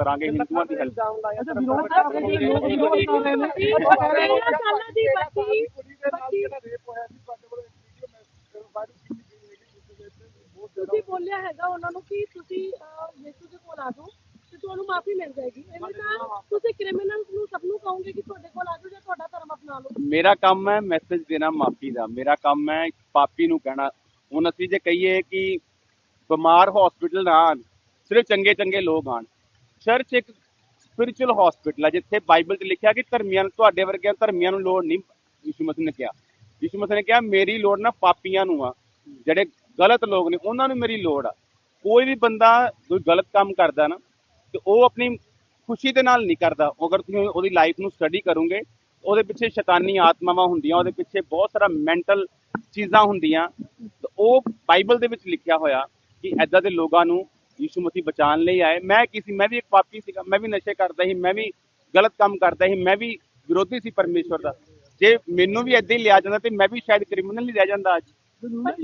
ਕਰਾਂਗੇ ਹਿੰਦੂਆਂ ਦੀ ਹੈਲਪ ਤੁਸੀਂ ਬੋਲਿਆ ਹੈਗਾ ਉਹਨਾਂ ਨੂੰ ਕਿ ਤੁਸੀਂ ਯਿਸੂ ਦੇ ਕੋਲ ਆ ਜਾਓ ਤੇ ਤੁਹਾਨੂੰ ਮਾਫੀ ਮਿਲ ਜਾਏਗੀ। ਐਵੇਂ ਤਾਂ ਤੁਸੀਂ ਕ੍ਰਿਮੀਨਲ ਨੂੰ ਸਭ ਨੂੰ ਕਹੋਗੇ ਕਿ ਤੁਹਾਡੇ ਕੋਲ ਆ ਜਾਓ ਜਾਂ ਤੁਹਾਡਾ ਧਰਮ ਅਪਣਾ ਲਓ। ਮੇਰਾ ਕੰਮ ਹੈ ਮੈਸੇਜ ਦੇਣਾ ਮਾਫੀ ਦਾ। ਮੇਰਾ ਕੰਮ ਹੈ ਪਾਪੀ ਨੂੰ ਕਹਿਣਾ। ਹੁਣ ਅਸੀਂ ਜੇ ਕਹੀਏ ਕਿ ਬਿਮਾਰ ਹਸਪੀਟਲ ਨਾ ਆਉਣ ਸਿਰਫ ਚੰਗੇ ਚੰਗੇ ਲੋਕ ਆਣ ਚਰਚ ਇੱਕ ਸਪਿਰਚੁਅਲ ਹਸਪੀਟਲ ਹੈ ਜਿੱਥੇ ਬਾਈਬਲ 'ਚ ਲਿਖਿਆ ਕਿ ਧਰਮੀਆਂ ਨੂੰ ਤੁਹਾਡੇ ਵਰਗਿਆਂ ਧਰਮੀਆਂ ਨੂੰ ਲੋੜ ਨਹੀਂ, ਯਿਸੂ ਮਸੀਹ ਨੇ ਕਿਹਾ। ਯਿਸੂ ਮਸੀਹ ਨੇ ਕਿਹਾ, ਮੇਰੀ ਲੋੜ ਨਾ ਪਾਪੀਆਂ ਨੂੰ ਆ, ਜਿਹੜੇ ਗਲਤ ਲੋਕ ਨੇ, ਉਹਨਾਂ ਨੂੰ ਮੇਰੀ ਲੋੜ ਆ। ਕੋਈ ਵੀ ਬੰਦਾ ਕੋਈ ਗਲਤ ਕੰਮ ਕਰਦਾ ਨਾ, ਤੇ ਉਹ ਆਪਣੀ ਖੁਸ਼ੀ ਦੇ ਨਾਲ ਨਹੀਂ ਕਰਦਾ। ਅਗਰ ਤੁਸੀਂ ਉਹਦੀ ਲਾਈਫ ਨੂੰ ਸਟੱਡੀ ਕਰੋਗੇ, ਉਹਦੇ ਪਿੱਛੇ ਸ਼ੈਤਾਨੀ ਆਤਮਾਵਾਂ ਹੁੰਦੀਆਂ, ਉਹਦੇ ਪਿੱਛੇ ਬਹੁਤ ਸਾਰਾ ਮੈਂਟਲ ਚੀਜ਼ਾਂ ਹੁੰਦੀਆਂ। ਤੇ ਉਹ ਬਾਈਬਲ ਦੇ ਵਿੱਚ ਲਿਖਿਆ ਹੋਇਆ ਕਿ ਐਦਾਂ ਦੇ ਲੋਕਾਂ ਨੂੰ ਯਿਸੂ ਮਸੀਹ ਬਚਾਉਣ ਲਈ ਆਏ। ਮੈਂ ਕੀ ਸੀ? ਮੈਂ ਵੀ ਇੱਕ ਪਾਪੀ ਸੀਗਾ। ਮੈਂ ਵੀ ਨਸ਼ੇ ਕਰਦਾ ਸੀ। ਮੈਂ ਵੀ ਗਲਤ ਕੰਮ ਕਰਦਾ ਸੀ। ਮੈਂ ਵੀ ਵਿਰੋਧੀ ਸੀ ਪਰਮੇਸ਼ਵਰ ਦਾ। ਜੇ ਮੈਨੂੰ ਵੀ ਇੱਦਾਂ ਹੀ ਲਿਆ ਜਾਂਦਾ ਤੇ ਮੈਂ ਵੀ ਸ਼ਾਇਦ ਕ੍ਰਿਮੀਨਲ ਹੀ ਰਹਿ ਜਾਂਦਾ ਅੱਜ।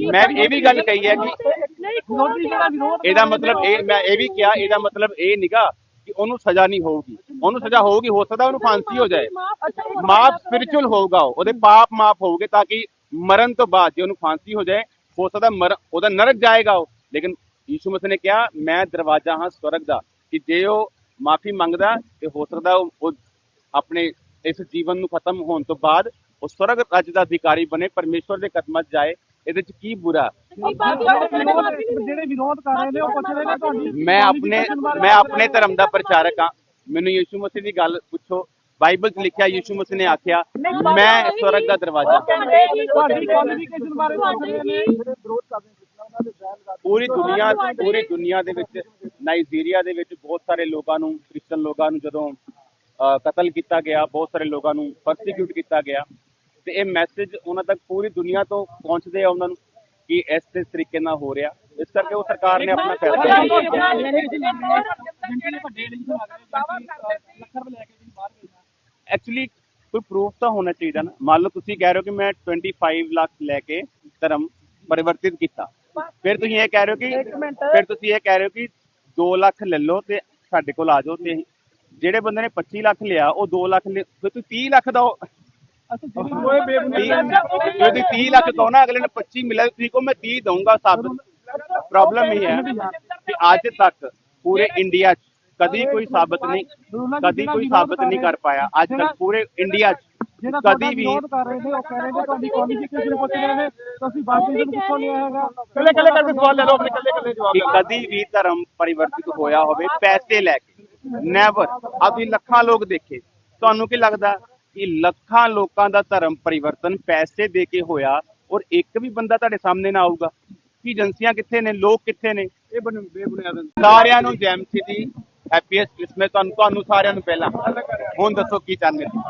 ਮੈਂ ਇਹ ਵੀ ਗੱਲ ਕਹੀ ਹੈ ਕਿ ਇਹਦਾ ਮਤਲਬ ਇਹ ਮੈਂ ਇਹ ਵੀ ਕਿਹਾ, ਇਹਦਾ ਮਤਲਬ ਇਹ ਨਿਗਾ ਕਿ ਉਹਨੂੰ ਸਜ਼ਾ ਨਹੀਂ ਹੋਊਗੀ। ਉਹਨੂੰ ਸਜ਼ਾ ਹੋਊਗੀ, ਹੋ ਸਕਦਾ ਉਹਨੂੰ ਫਾਂਸੀ ਹੋ ਜਾਏ। ਮਾਫ ਸਪਿਰਚੁਅਲ ਹੋਊਗਾ ਉਹਦੇ ਪਾਪ ਮਾਫ ਹੋਊਗੇ ਤਾਂ ਕਿ ਮਰਨ ਤੋਂ ਬਾਅਦ ਜੇ ਉਹਨੂੰ ਫਾਂਸੀ ਹੋ ਜਾਏ, ਹੋ ਸਕਦਾ ਮਰ ਉਹਦਾ ਨਰਕ ਜਾਏਗਾ ਉਹ। ਲੇਕਿਨ ਯੀਸ਼ੂ ਮਸੀਹ ਨੇ ਕਿਹਾ ਮੈਂ ਦਰਵਾਜ਼ਾ ਹਾਂ ਸਵਰਗ ਦਾ ਕਿ ਜੇ ਉਹ ਮਾਫੀ ਮੰਗਦਾ ਤੇ ਹੋ ਸਕਦਾ ਉਹ ਆਪਣੇ ਇਸ ਜੀਵਨ ਨੂੰ ਖਤਮ ਹੋਣ ਤੋਂ ਬਾਅਦ ਉਹ ਸਵਰਗ ਰਾਜ ਦਾ ਅਧਿਕਾਰੀ ਬਣੇ ਪਰਮੇਸ਼ਵਰ ਦੇ ਕਦਮਾਂ 'ਚ ਜਾਏ ਇਹਦੇ 'ਚ ਕੀ ਬੁਰਾ? ਜਿਹੜੇ ਵਿਰੋਧ ਕਰ ਰਹੇ ਨੇ ਉਹ ਪੁੱਛ ਰਹੇ ਨੇ ਤੁਹਾਡੀ ਮੈਂ ਆਪਣੇ ਮੈਂ ਆਪਣੇ ਧਰਮ ਦਾ ਪ੍ਰਚਾਰਕ ਹਾਂ। ਮੈਨੂੰ ਯਿਸੂ ਮਸੀਹ ਦੀ ਗੱਲ ਪੁੱਛੋ। ਬਾਈਬਲ 'ਚ ਲਿਖਿਆ ਯਿਸੂ ਮਸੀਹ ਨੇ ਆਖਿਆ ਮੈਂ ਸਵਰਗ ਦਾ ਦਰਵਾਜ਼ਾ ਤੁਹਾਡੀ ਕੁਆਲੀਫਿਕੇਸ਼ਨ ਬਾਰੇ ਪੁੱਛ ਰਹੇ ਨੇ। ਵਿਰੋਧ ਕਰ ਰਹੇ ਨੇ ਪੂਰੀ ਦੁਨੀਆ ਪੂਰੀ ਦੁਨੀਆ ਦੇ ਵਿੱਚ ਨਾਈਜੀਰੀਆ ਦੇ ਵਿੱਚ ਬਹੁਤ ਸਾਰੇ ਲੋਕਾਂ ਨੂੰ ਕ੍ਰਿਸਚਨ ਲੋਕਾਂ ਨੂੰ ਜਦੋਂ ਕਤਲ ਕੀਤਾ ਗਿਆ ਬਹੁਤ ਸਾਰੇ ਲੋਕਾਂ ਨੂੰ ਪਰਸੀਕਿਊਟ ਕੀਤਾ ਗਿਆ ਤੇ ਇਹ ਮੈਸੇਜ ਉਹਨਾਂ ਤੱਕ ਪੂਰੀ ਦੁਨੀਆ ਤੋਂ ਪਹੁੰਚਦੇ ਆ ਉਹਨਾਂ ਨੂੰ ਕਿ ਇਸ ਇਸ ਤਰੀਕੇ ਨਾਲ ਹੋ ਰਿਹਾ ਇਸ ਕਰਕੇ ਉਹ ਸਰਕਾਰ ਨੇ ਆਪਣਾ ਫੈਸਲਾ ਲਿਆ ਐਕਚੁਅਲੀ ਕੋਈ ਪ੍ਰੂਫ ਤਾਂ ਹੋਣਾ ਚਾਹੀਦਾ ਨਾ ਮੰਨ ਲਓ ਤੁਸੀਂ ਕਹਿ ਰਹੇ ਹੋ ਕਿ ਮੈਂ 25 ਲੱਖ ਲੈ ਕੇ ਧਰਮ ਪਰਿਵਰਤਿਤ ਕੀਤਾ ਫਿਰ ਤੁਸੀਂ ਇਹ ਕਹਿ ਰਹੇ ਹੋ ਕਿ ਫਿਰ ਤੁਸੀਂ ਇਹ ਕਹਿ ਰਹੇ ਹੋ ਕਿ 2 ਲੱਖ ਲੈ ਲਓ ਤੇ ਸਾਡੇ ਕੋਲ ਆ ਜਾਓ ਤੇ ਜਿਹੜੇ ਬੰਦੇ ਨੇ 25 ਲੱਖ ਲਿਆ ਉਹ 2 ਲੱਖ ਲਿ- ਫਿਰ ਤੁਸੀਂ 30 ਲੱਖ ਦਾ ਕੋਈ ਬੇਬੁਨਿਆਦ ਜੇ ਤੁਸੀਂ 30 ਲੱਖ ਕਹੋ ਨਾ ਅਗਲੇ ਨੇ 25 ਮਿਲਿਆ ਤੁਸੀਂ ਕਹੋ ਮੈਂ 30 ਦਊਂਗਾ ਸਾਬਤ ਪ੍ਰੋਬਲਮ ਇਹ ਹੈ ਕਿ ਅੱਜ ਤੱਕ ਪੂਰੇ ਇੰਡੀਆ 'ਚ ਕਦੀ ਕੋਈ ਸਾਬਤ ਨਹੀਂ ਕਦੀ ਕੋਈ ਸਾਬਤ ਨਹੀਂ ਕਰ ਪਾਇਆ। ਅੱਜ ਤੱਕ ਪੂਰੇ ਇੰਡੀਆ 'ਚ ਜਿਹੜਾ ਤੁਹਾਡਾ ਕਦੀ ਵੀ ਵਿਰੋਧ ਕਰ ਰਹੇ ਨੇ ਉਹ ਕਹਿ ਰਹੇ ਨੇ ਤੁਹਾਡੀ ਕੁਆਲੀਫਿਕੇਸ਼ਨ ਪੁੱਛ ਰਹੇ ਨੇ ਤੁਸੀਂ ਬਾਪਤਿਜ਼ਮ ਕਿੱਥੋਂ ਲਿਆ ਹੈਗਾ। ਕੱਲੇ ਕੱਲੇ ਕਰਕੇ ਸਵਾਲ ਲੈ ਲਓ ਆਪਣੇ ਕੱਲੇ ਕੱਲੇ ਜਵਾਬ ਕਿ ਕਦੀ ਵੀ ਧਰਮ ਪਰਿਵਰਤਿਤ ਹੋਇਆ ਹੋਵੇ ਪੈਸੇ ਲੈ ਕੇ। ਨੈਵਰ ਆਪੀ ਲੱਖਾਂ ਲੋਕ ਦੇਖੇ। ਤੁਹਾਨੂੰ ਕੀ ਲੱਗਦਾ ਕਿ ਲੱਖਾਂ ਲੋਕਾਂ ਦਾ ਧਰਮ ਪਰਿਵਰਤਨ ਪੈਸੇ ਦੇ ਕੇ ਹੋਇਆ ਔਰ ਇੱਕ ਵੀ ਬੰਦਾ ਤੁਹਾਡੇ ਸਾਹਮਣੇ ਨਾ ਆਊਗਾ? ਕੀ ਏਜੰਸੀਆਂ ਕਿੱਥੇ ਨੇ? ਲੋਕ ਕਿੱਥੇ ਨੇ? ਇਹ ਬੇਬੁਨਿਆਦ ਸਾਰਿਆਂ ਨੂੰ ਜੈਮਸੀ ਦੀ ਹੈਪੀਐਸਟ ਕ੍ਰਿਸਮਸ ਤੁਹਾਨੂੰ ਤੁਹਾਨੂੰ ਸਾਰਿਆਂ ਨੂੰ ਪਹਿਲਾਂ। ਹੁਣ ਦੱਸੋ ਕੀ ਚਾਹੁੰਦੇ ਹੋ?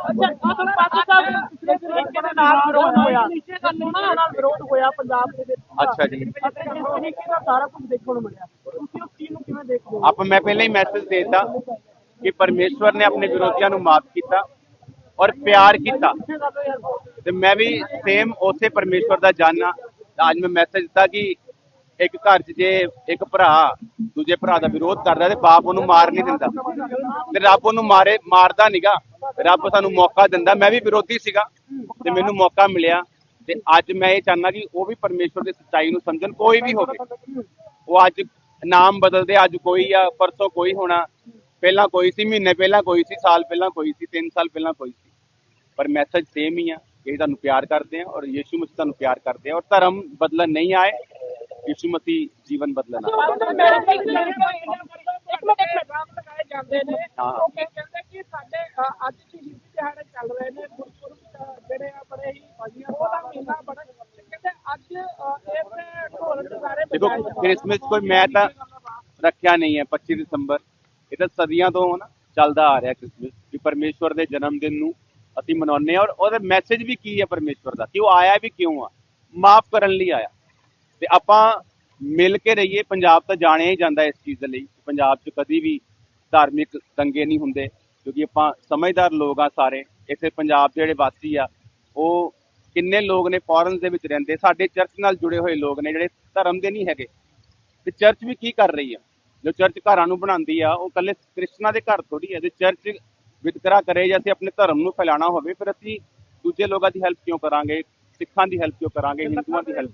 ਨਾਲ ਵਿਰੋਧ ਹੋਇਆ? ਨੀਚੇ ਗੱਲ ਉਹਨਾਂ ਨਾਲ ਵਿਰੋਧ ਹੋਇਆ ਪੰਜਾਬ ਦੇ ਵਿੱਚ। ਅੱਛਾ ਜੀ। ਅਤੇ ਜਿਸ ਤਰੀਕੇ ਦਾ ਸਾਰਾ ਕੁਝ ਦੇਖਣ ਨੂੰ ਮਿਲਿਆ। ਤੁਸੀਂ ਉਸ ਚੀਜ਼ ਨੂੰ ਕਿਵੇਂ ਦੇਖਦੇ ਹੋ? ਆਪ ਮੈਂ ਪਹਿਲਾਂ ਹੀ ਮੈਸੇਜ ਦੇਤਾ ਕਿ ਪਰਮੇਸ਼ਵਰ ਨੇ ਆਪਣੇ ਵਿਰੋਧੀਆਂ ਨੂੰ ਮਾਫ ਕੀਤਾ ਔਰ ਪਿਆਰ ਕੀਤਾ। ਤੇ ਮੈਂ ਵੀ ਸੇਮ ਉਸੇ ਪਰਮੇਸ਼ਵਰ ਦਾ ਜਾਨਾ। ਅੱਜ ਮੈਂ ਮੈਸੇਜ ਦਿੱਤਾ ਕਿ ਇੱਕ ਘਰ 'ਚ ਜੇ ਇੱਕ ਭਰਾ ਦੂਜੇ ਭਰਾ ਦਾ ਵਿਰੋਧ ਕਰਦਾ ਤੇ ਬਾਪ ਉਹਨੂੰ ਮਾਰ ਨਹੀਂ ਦਿੰਦਾ। ਤੇ ਰੱਬ ਉਹਨੂੰ ਮਾਰੇ, ਮਾਰਦਾ ਨਹੀਂਗਾ ਰੱਬ ਸਾਨੂੰ ਮੌਕਾ ਦਿੰਦਾ। ਮੈਂ ਵੀ ਵਿਰੋਧੀ ਸੀਗਾ ਤੇ ਮੈਨੂੰ ਮੌਕਾ ਮਿਲਿਆ ਤੇ ਅੱਜ ਮੈਂ ਇਹ ਚਾਹੁੰਦਾ ਕਿ ਉਹ ਵੀ ਪਰਮੇਸ਼ਵਰ ਦੀ ਸੱਚਾਈ ਨੂੰ ਸਮਝਣ, ਕੋਈ ਵੀ ਹੋਵੇ। ਉਹ ਅੱਜ ਨਾਮ ਬਦਲਦੇ, ਅੱਜ ਕੋਈ ਆ, ਪਰਸੋਂ ਕੋਈ ਹੋਣਾ, ਪਹਿਲਾਂ ਕੋਈ ਸੀ, ਮਹੀਨੇ ਪਹਿਲਾਂ ਕੋਈ ਸੀ, ਸਾਲ ਪਹਿਲਾਂ ਕੋਈ ਸੀ 3 ਸਾਲ ਪਹਿਲਾਂ ਕੋਈ ਸੀ। ਪਰ ਮੈਸੇਜ ਸੇਮ ਹੀ ਆ। ਅਸੀਂ ਤੁਹਾਨੂੰ ਪਿਆਰ ਕਰਦੇ ਆ ਔਰ ਯੀਸ਼ੂ ਮਸੀਹ ਤੁਹਾਨੂੰ ਪਿਆਰ ਕਰਦੇ ਆ ਔਰ ਧਰਮ ਬਦਲਣ ਨਹੀਂ ਆਏ ਯੀਸ਼ੂ ਮਸੀਹ ਜੀਵਨ ਬਦਲਣ ਦੇਖੋ ਕ੍ਰਿਸਮਸ ਕੋਈ ਮੈਂ ਤਾਂ ਰੱਖਿਆ ਨਹੀਂ ਹੈ 25 ਦਸੰਬਰ। ਇਹ ਤਾਂ ਸਦੀਆਂ ਤੋਂ ਨਾ ਚੱਲਦਾ ਆ ਰਿਹਾ ਕ੍ਰਿਸਮਸ ਕਿ ਪਰਮੇਸ਼ਵਰ ਦੇ ਜਨਮ ਦਿਨ ਨੂੰ ਅਸੀਂ ਮਨਾਉਂਦੇ ਹਾਂ ਔਰ ਉਹਦਾ ਮੈਸੇਜ ਵੀ ਕੀ ਹੈ ਪਰਮੇਸ਼ਵਰ ਦਾ? ਕਿ ਉਹ ਆਇਆ ਵੀ ਕਿਉਂ ਆ? ਮਾਫ ਕਰਨ ਲਈ ਆਇਆ। ਤੇ ਆਪਾਂ ਮਿਲ ਕੇ ਰਹੀਏ, ਪੰਜਾਬ ਤਾਂ ਜਾਣਿਆ ਹੀ ਜਾਂਦਾ ਇਸ ਚੀਜ਼ ਦੇ ਲਈ ਪੰਜਾਬ 'ਚ ਕਦੀ ਵੀ ਧਾਰਮਿਕ ਦੰਗੇ ਨਹੀਂ ਹੁੰਦੇ, ਕਿਉਂਕਿ ਆਪਾਂ ਸਮਝਦਾਰ ਲੋਕ ਆ ਸਾਰੇ। ਇੱਥੇ ਪੰਜਾਬ ਦੇ ਜਿਹੜੇ ਵਾਸੀ ਆ, ਉਹ ਕਿੰਨੇ ਲੋਕ ਨੇ ਫੋਰਨ ਦੇ ਵਿੱਚ ਰਹਿੰਦੇ, ਸਾਡੇ ਚਰਚ ਨਾਲ ਜੁੜੇ ਹੋਏ ਲੋਕ ਨੇ ਜਿਹੜੇ ਧਰਮ ਦੇ ਨਹੀਂ ਹੈਗੇ। ਤੇ ਚਰਚ ਵੀ ਕੀ ਕਰ ਰਹੀ ਆ? ਜੋ ਚਰਚ ਘਰਾਂ ਨੂੰ ਬਣਾਉਂਦੀ ਆ, ਉਹ ਕੱਲੇ ਕ੍ਰਿਸਚਨਾਂ ਦੇ ਘਰ ਥੋੜੀ ਹੈ ਤੇ ਚਰਚ ਵਿਤਕਰਾ ਕਰੇ ਜਾਂ ਅਸੀਂ ਆਪਣੇ ਧਰਮ ਨੂੰ ਫੈਲਾਉਣਾ ਹੋਵੇ ਫਿਰ ਅਸੀਂ ਦੂਜੇ ਲੋਕਾਂ ਦੀ ਹੈਲਪ ਕਿਉਂ ਕਰਾਂਗੇ? ਸਿੱਖਾਂ ਦੀ ਹੈਲਪ ਕਿਉਂ ਕਰਾਂਗੇ? ਹਿੰਦੂਆਂ ਦੀ ਹੈਲਪ